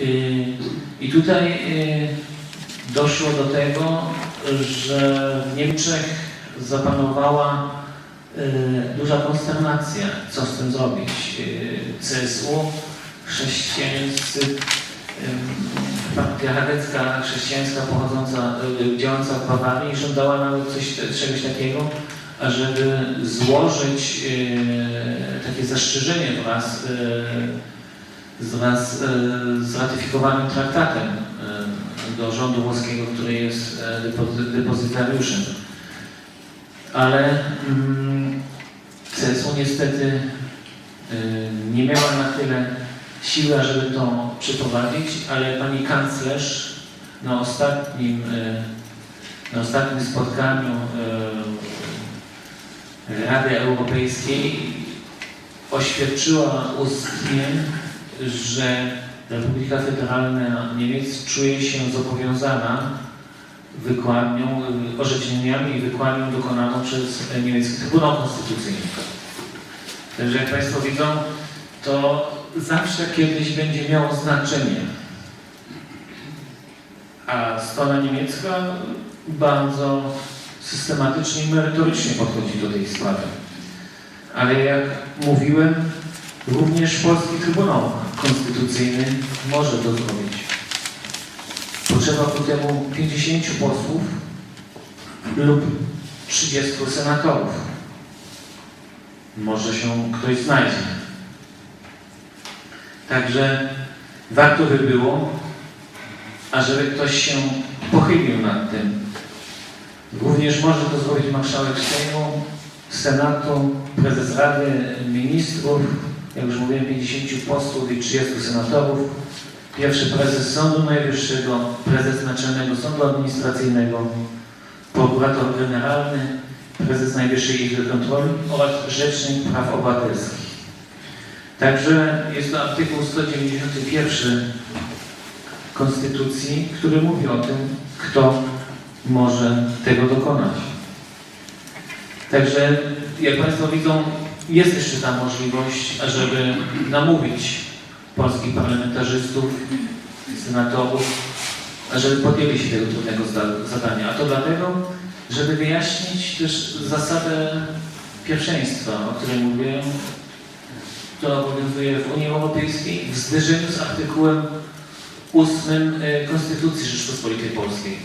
Y, I tutaj y, doszło do tego, że w Niemczech zapanowała y, duża konsternacja, co z tym zrobić. CSU, chrześcijańscy, partia chadecka chrześcijańska pochodząca, działająca w Bawarii żądała nawet coś, czegoś takiego, ażeby złożyć takie zastrzeżenie wraz, wraz y, z ratyfikowanym traktatem y, do rządu włoskiego, który jest depozy- depozytariuszem. Ale mm, CSU niestety nie miała na tyle siły, żeby to przeprowadzić, ale pani kanclerz na ostatnim, na ostatnim spotkaniu Rady Europejskiej oświadczyła ustnie, że Republika Federalna Niemiec czuje się zobowiązana wykładnią, y, orzeczeniami i wykładnią dokonaną przez niemiecki Trybunał Konstytucyjny. Także jak Państwo widzą, to zawsze kiedyś będzie miało znaczenie. A strona niemiecka bardzo systematycznie i merytorycznie podchodzi do tej sprawy. Ale jak mówiłem, również Polski Trybunał Konstytucyjny może to zrobić. Potrzeba ku temu 50 posłów lub 30 senatorów. Może się ktoś znajdzie. Także warto by było, ażeby ktoś się pochylił nad tym. Również może to zrobić marszałek Sejmu, Senatu, prezes Rady Ministrów, jak już mówiłem, 50 posłów i 30 senatorów, pierwszy prezes Sądu Najwyższego, prezes Naczelnego Sądu Administracyjnego, prokurator generalny, prezes Najwyższej Izby Kontroli oraz Rzecznik Praw Obywatelskich. Także jest to artykuł 191 Konstytucji, który mówi o tym, kto może tego dokonać. Także, jak Państwo widzą, jest jeszcze ta możliwość, ażeby namówić polskich parlamentarzystów, senatorów, ażeby podjęli się tego trudnego zadania. A to dlatego, żeby wyjaśnić też zasadę pierwszeństwa, o której mówiłem, która obowiązuje w Unii Europejskiej w zderzeniu z artykułem 8 e, Konstytucji Rzeczpospolitej Polskiej.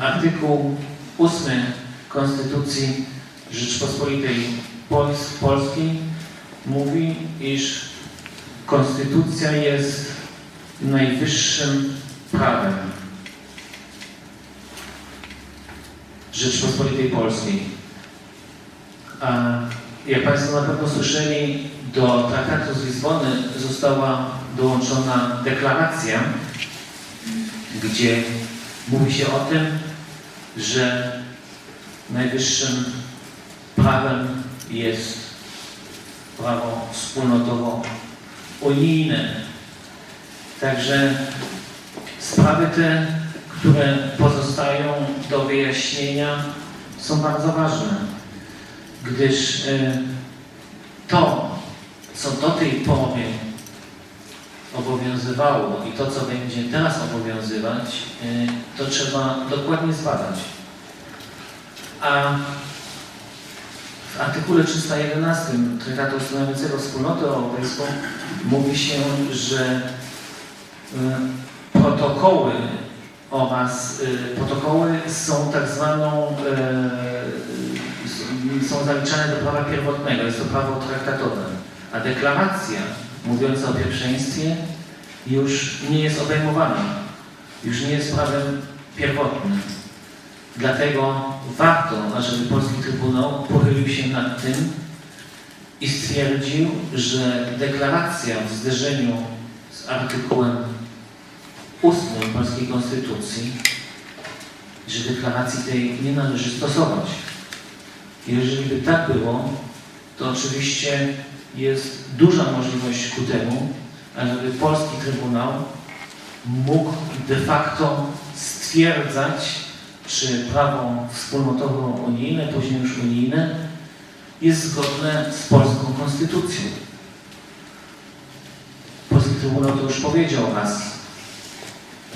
Artykuł 8 Konstytucji Rzeczpospolitej Pols- Polskiej mówi, iż Konstytucja jest najwyższym prawem Rzeczpospolitej Polskiej. A jak Państwo na pewno słyszeli, do traktatu z Lizbony została dołączona deklaracja, gdzie mówi się o tym, że najwyższym prawem jest prawo wspólnotowo-unijne. Także sprawy te, które pozostają do wyjaśnienia, są bardzo ważne, gdyż e, to, co do tej pory obowiązywało i to, co będzie teraz obowiązywać, e, to trzeba dokładnie zbadać. A w artykule 311 Traktatu ustanawiającego Wspólnotę Europejską mówi się, że e, protokoły oraz e, protokoły są tak zwaną, e, są zaliczane do prawa pierwotnego, jest to prawo traktatowe. A deklaracja mówiąca o pierwszeństwie już nie jest obejmowana, już nie jest prawem pierwotnym. Dlatego warto, ażeby Polski Trybunał pochylił się nad tym i stwierdził, że deklaracja w zderzeniu z artykułem 8 Polskiej Konstytucji, że deklaracji tej nie należy stosować. Jeżeli by tak było, to oczywiście jest duża możliwość ku temu, ażeby Polski Trybunał mógł de facto stwierdzać, czy prawo wspólnotowo-unijne, później już unijne, jest zgodne z polską konstytucją. Polski Trybunał to już powiedział raz,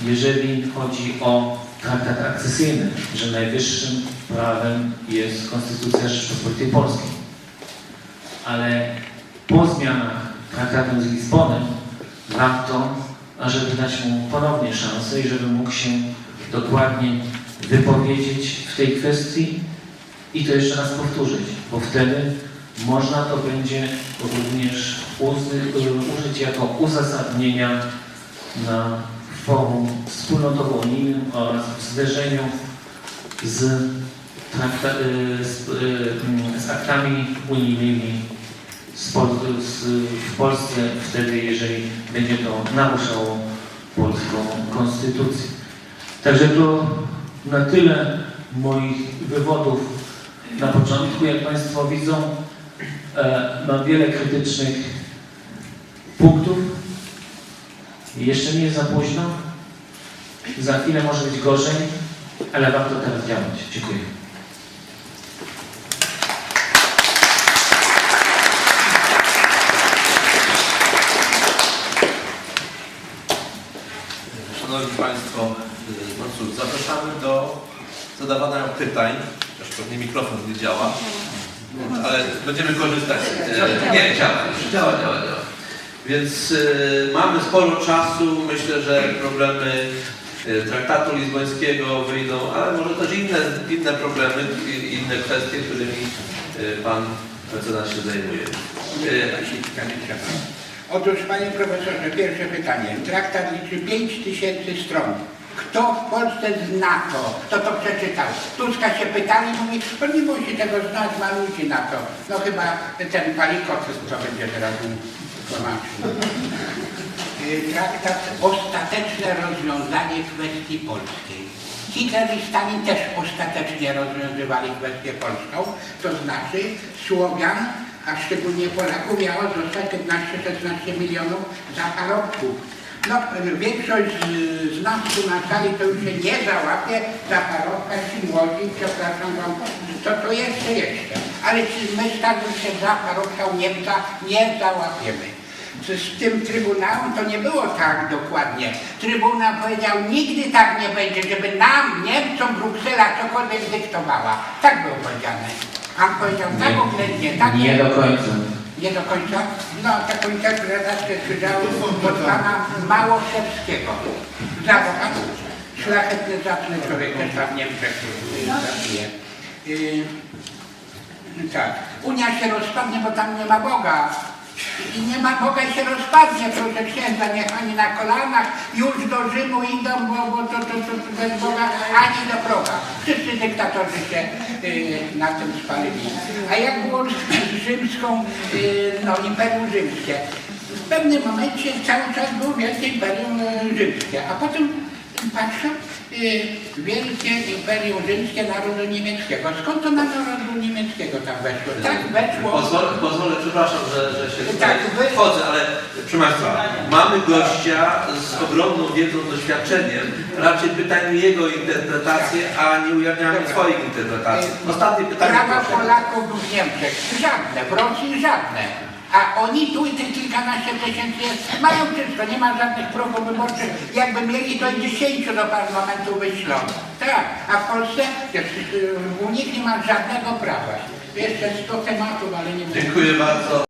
jeżeli chodzi o traktat akcesyjny, że najwyższym prawem jest Konstytucja Rzeczypospolitej Polskiej. Ale po zmianach traktatu z Lizbonem warto, ażeby dać mu ponownie szansę i żeby mógł się dokładnie wypowiedzieć w tej kwestii i to jeszcze raz powtórzyć, bo wtedy można to będzie również uzy, użyć jako uzasadnienia na forum wspólnotowo-unijnym oraz w zderzeniu z, y, z, y, z aktami unijnymi z Pol, z, w Polsce wtedy, jeżeli będzie to naruszało polską konstytucję. Także to na tyle moich wywodów na początku. Jak Państwo widzą, e, mam wiele krytycznych punktów. Jeszcze nie jest za późno. Za chwilę może być gorzej, ale warto teraz działać. Dziękuję. Szanowni Państwo, no cóż, zapraszamy do zadawania pytań. Też pewnie mikrofon nie działa, ale będziemy korzystać. Nie, działa, działa, działa, działa. Więc y, mamy sporo czasu. Myślę, że problemy y, traktatu lizbońskiego wyjdą, ale może też inne, inne problemy, inne kwestie, którymi y, Pan mecenas się zajmuje. Otóż Panie Profesorze, pierwsze pytanie. Traktat liczy 5 tysięcy stron. Kto w Polsce zna to? Kto to przeczytał? Tuska się pytali, mówi, on nie musi tego znać, ma ludzi na to. No chyba ten palikot, co będzie teraz tłumaczył. Y, Traktat ostateczne rozwiązanie kwestii polskiej. Hitler i Stalin też ostatecznie rozwiązywali kwestię polską, to znaczy Słowian, a szczególnie Polaków miało zostać 15-16 milionów za parobków. No, większość z, nas tu na sali to już się nie załapie za parobka ci młodzi, przepraszam wam, to to jeszcze jeszcze. Ale czy my starszy się za parobka u Niemca nie załapiemy. Z, z tym Trybunałem to nie było tak dokładnie. Trybunał powiedział, nigdy tak nie będzie, żeby nam, Niemcom, Bruksela cokolwiek dyktowała. Tak było powiedziane. Pan powiedział tak Nie. oględnie, tak Nie do końca. Nie do końca? No, taką interpretację słyszałem od pana Małoszewskiego. Zawołam. Szlachetny, zacny człowiek, też tam w Niemczech pracuje. Y, tak. Unia się rozpadnie, bo tam nie ma Boga. I nie ma Boga się rozpadnie, proszę księdza, niech oni na kolanach już do Rzymu idą, bo, bo to, to, to, to bez Boga ani do proga. Wszyscy dyktatorzy się y, na tym spalili. A jak było z rzymską, y, no Imperium Rzymskie? W pewnym momencie cały czas było Wielkie Imperium y, Rzymskie, a potem patrzę, y, Wielkie Imperium Rzymskie narodu niemieckiego. Skąd to na narodu tam weszło? Tak weszło. Pozwolę, pozwolę przepraszam, że, że się Tak, wchodzę, ale proszę Państwa, mamy gościa z ogromną wiedzą, doświadczeniem. Raczej pytajmy jego interpretację, a nie ujawniamy Dobra. swoich interpretacji. Ostatnie pytanie Prawa proszę. Polaków w Niemczech żadne, w Rosji żadne. A oni tu i tych kilkanaście tysięcy jest, mają wszystko, nie ma żadnych progów wyborczych. Jakby mieli, to i dziesięciu do parlamentu wyślą. Tak, a w Polsce jest, y, u nich nie ma żadnego prawa. Jeszcze 100 tematów, ale nie. Dziękuję bardzo.